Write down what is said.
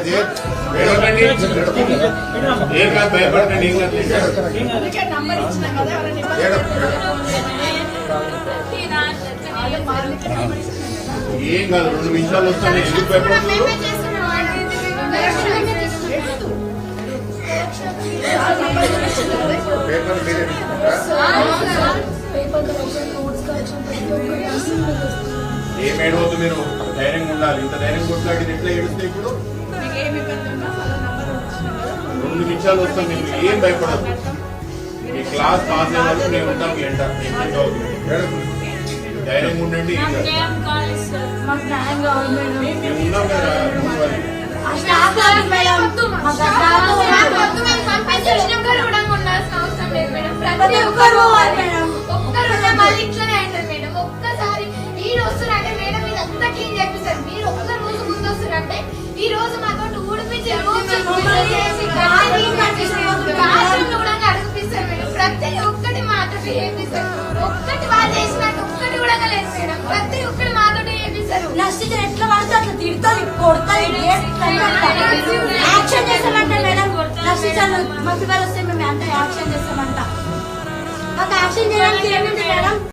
అట్లా చేయొద్దు. ఏడవకండి. ఏం కాదు భయపడకండి ఏం కాదు. ఏం కాదు రెండు నిమిషాలు వస్తాను ఎందుకు భయపడుతున్నారు. పేపర్ ఏం ఏడవద్దు మీరు ధైర్యంగా ఉండాలి ఇంత ధైర్యం కొట్లాడి ఎట్లా ఏడుస్తే ఇప్పుడు నిమిషాలు వస్తాం మీరు ఏం భయపడద్దు. మీ క్లాస్ పాస్ అయ్యే వరకు నేను ఉంటాం మీ ఎంట. ధైర్యంగా ఉండండి. మాకు మేడం మేము ఉన్నాం కదా మాకు ప్రతి ఒక్కరు ప్రతి ఒక్కటి మాతో చేపిస్తారు. ఒక్కటి వాళ్ళు చేసినట్టు ఒక్కటి కూడా లేదు మేడం. ప్రతి ఒక్కటి మాతో చేపిస్తారు. నెక్స్ట్ టీచర్ ఎట్లా పడితే అట్లా తిడుతుంది కొడుతుంది యాక్షన్ చేస్తామంటే మేడం. టీచర్ మాకు వస్తే మేము అంటే యాక్షన్ చేస్తామంట. మాకు యాక్షన్ చేయడానికి ఏముంది మేడం?